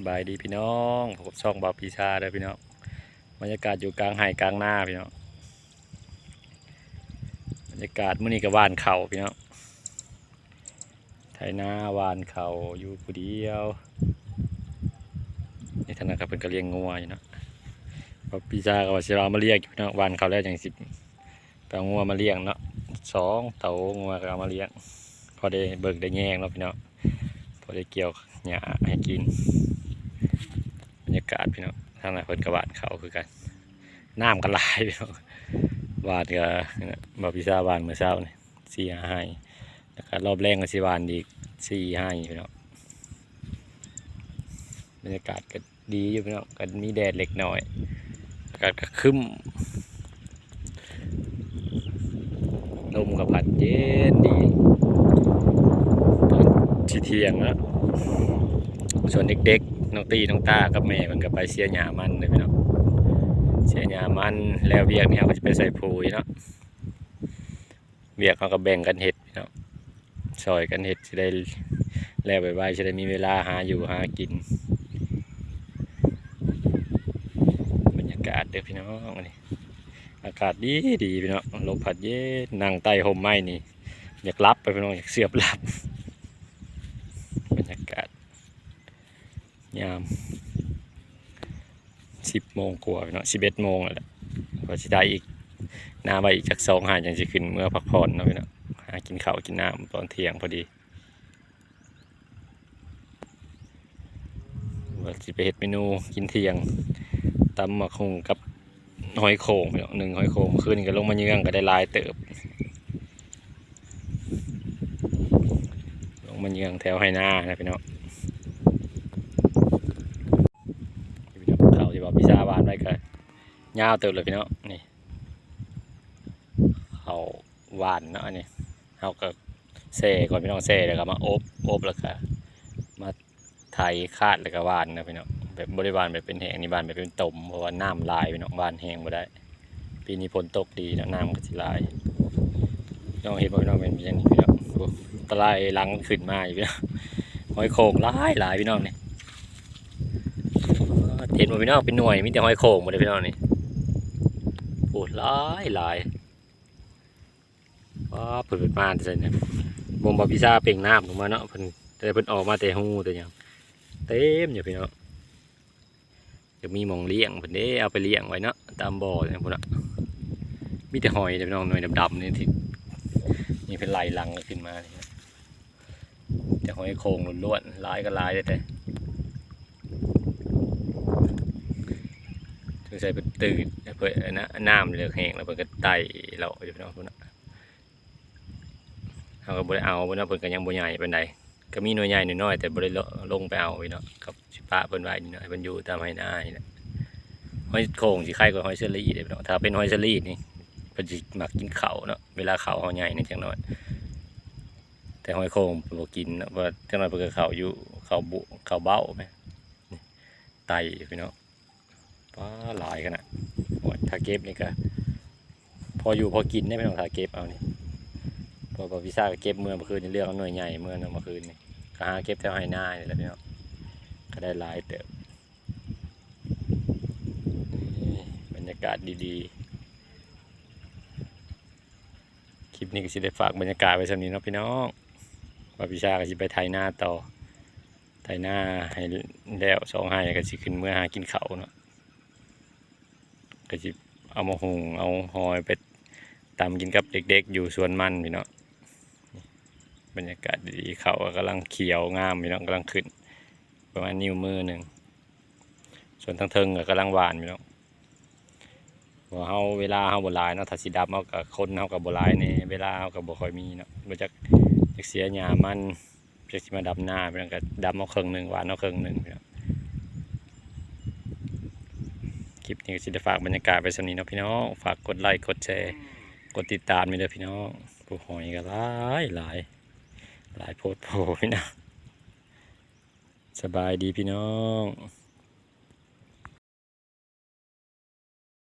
สบายดีพี่น้องผมช่องบาปีชาเด้อพี่น้องบรรยากาศอยู่กลางไห่กลางหน้าพี่น้องบรรยากาศมื้อนี้ก็ว่านเขาพี่น้องไถนาว่านเขาอยู่ผู้เดียวนี่ท่านนะครับเป็นกระเลียงงัวอยู่เนาะบาปีชาก็ว่าสิเรามาเลี้ยงอยู่พี่น้องว่านเขาแล้วอย่างสิไปเอางัวมาเลี้ยงเนาะสองเต่างัวก็เอามาเลี้ยงพอได้เบิกได้แยงเนาะพี่น้องพอได้เกี่ยวหญ้าให้กิน รรยากาศพี่น้องทางไหนเพิ่นกระบาดเขาคือกันน้ำกันหลายพี่น้องวานกับบาพิซาบานเมื่อเช้านี่สี่ห้าให้แล้วก็รอบแรงก็สิบานอีกสี่ห้าพี่น้องบรรยากาศก็ดีอยู่พี่น้องก็มีแดดเล็กน้อยอากาศก็คึ้มลมก็พัดเย็นดีที่เที่ยงแล้วส่วนเด็กๆ น้องตีน้องตากับแม่มันก็ไปเสียหญ้ามันเลยพี่น้องเสียหญ้ามันแล้วเวียกเนี่ยก็จะไปใส่ปุ๋ยเนาะเวียกเขาก็แบ่งกันเห็ดพี่น้องซอยกันเห็ดจะได้แล้วไปไว้จะได้มีเวลาหาอยู่หากิน บรรยากาศเด้อพี่น้องอันนี้อากาศดีดีพี่น้องลมพัดเย็นนั่งใต้ห่มไม้นี่อยากรับไปพี่น้องอยากเสียบหลับ บรรยากาศ ยามสิบโมงกว่าเนาะสิบเอ็ดโมงแล้วแหละก็จะได้อีกน้ำไปอีกจากสองหาอย่างจะขึ้นเมื่อพักผ่อนเนาะพี่เนาะหากินข้าวกินน้ำตอนเที่ยงพอดีว่าจะไปเฮ็ดเมนูกินเที่ยงตำมะคงกับหอยโข่งเนาะหนึ่งหอยโข่งคืนนี้ก็ลงมาเยื้องก็ได้ลายเติบ ลงมาเยื้องแถวไหหน้านะพี่เนาะ พี่น้องเขาที่บอกพิซซ่าหวานไว้ก็ ยาวเติบเลยพี่น้องนี่เขาหวานเนาะอันนี่เขาก็เซ่ก่อนพี่น้องเซ่แล้วก็มาอบอบแล้วก็มาไถคาดแล้วก็หวานนะพี่น้องแบบบริวารแบบเป็นแห้งนี่บานแบบเป็นตมเพราะว่าน้ำลายพี่น้องหวานแห้งบ่ได้ ปีนี้ฝนตกดีนะน้ำก็สิลายน้องเห็นบ่พี่น้องเป็นอย่างนี้พี่น้องตะไลลังขึ้นมาอยู่พี่น้องหอยโข่งหลายหลายพี่น้องนี่เห็นหมดพี่น้องเป็นหน่วยมีแต่หอยโข่งหมดเลยพี่น้องนี่ โอ้หลายหลายว้าเปิดเปิดมาใส่เนี่ยบ่มบาพิซ่าเป่งน้ำลงมาเนาะเพิ่นแต่เพิ่นออกมาแต่หูแต่ยังเต็มอยู่พี่น้องเดี๋ยวมีมองเลี้ยงเพิ่นเด้เอาไปเลี้ยงไว้เนาะตามบ่อเนี่ยพุ่นน่ะมีแต่หอยเด้อพี่น้องหน่วยดำๆนี่ที่นี่เป็นไหลหลังขึ้นมานี่นะแต่หอยโข่งล้วนๆลายก็ลายเลยแต่ ถึง ใส่เป็นตื่นเพื่อนะน้ำเหลือแห้งแล้วเพิ่นก็ไต่เราอยู่พี่น้องพุ่นน่ะเขาก็บ่ได้เอาพุ่นน่ะเพิ่นก็ยังบ่ใหญ่เปานใดก็มีหน่วยใหญ่หน่วยน้อยแต่บ่ได้ลงไปเอาพี่น้องกับสิปะเพิ่นไว้นี่เนาะให้เพิ่นอยู่ตามให้หน้านี่แหละหอยโข่งสิไข่กว่าหอยเชอรี่เด้พี่น้องถ้าเป็นหอยเชอรี่นี่เพิ่นสิมักกินเขาเนาะเวลาเขาเฮาใหญ่นี่จังหน้อยแต่หอยโข่งเพิ่นบ่กินเนาะเพราะว่าจังน้อยเพิ่นก็ข้าอยู่เขาบุเขาเบ้าแม่นี่ไตพี่น้อง ป้าหลายขนาดโอ้ยถ้าเก็บนี่ก็พออยู่พอกินได้ไม่ต้องถ้าเก็บเอานี่พอพอพิซซ่าก็เก็บเมื่อเมื่อคืนนี่เลือกเอาหน่วยใหญ่เมื่อเนาะเมื่อคืนนี่ก็หาเก็บแถวไฮน้านี่แหละพี่น้องก็ได้หลายเติบบรรยากาศดีๆ คลิปนี้ก็สิได้ฝากบรรยากาศไว้สำนี้เนาะพี่น้องว่าพิซ่าก็สิไปไทยหน้าต่อไทยหน้าให้แล้วสองให้ก็สิขึ้นเมื่อหากินเขาเนาะ ก็จะเอามาหุงเอาหอยไปตำกินกับเด็กๆ อยู่สวนมันพี่เนาะบรรยากาศดีเขาก็กำลังเขียวงามพี่เนาะกำลังขึ้น ประมาณนิ้วมือหนึ่งส่วนทางเทิงก็กำลังหวานพี่เนาะพอเฮาเวลาเฮาบ่หลายเนาะถ้าสิดับเฮากับคนเฮากับบ่หลายในเวลาเฮากับบ่ค่อยมีเนาะบ่จักจักเสียหญ้ามันจักสิมาดับหน้าพี่นาะก็ดับเอาครึ่งหนึงหวานเอาครึ่งหนึงพี่เนาะ ค ลิปนี้ก็สิได้ฝากบรรยากาศไปสำนี้เนาะพี่น้องฝากกดไลค์กดแชร์กดติดตามมีเด้อพี่น้องผู้หอยก็หลายหลายหลายโพดโพพี่น้องสบายดีพี่น้อง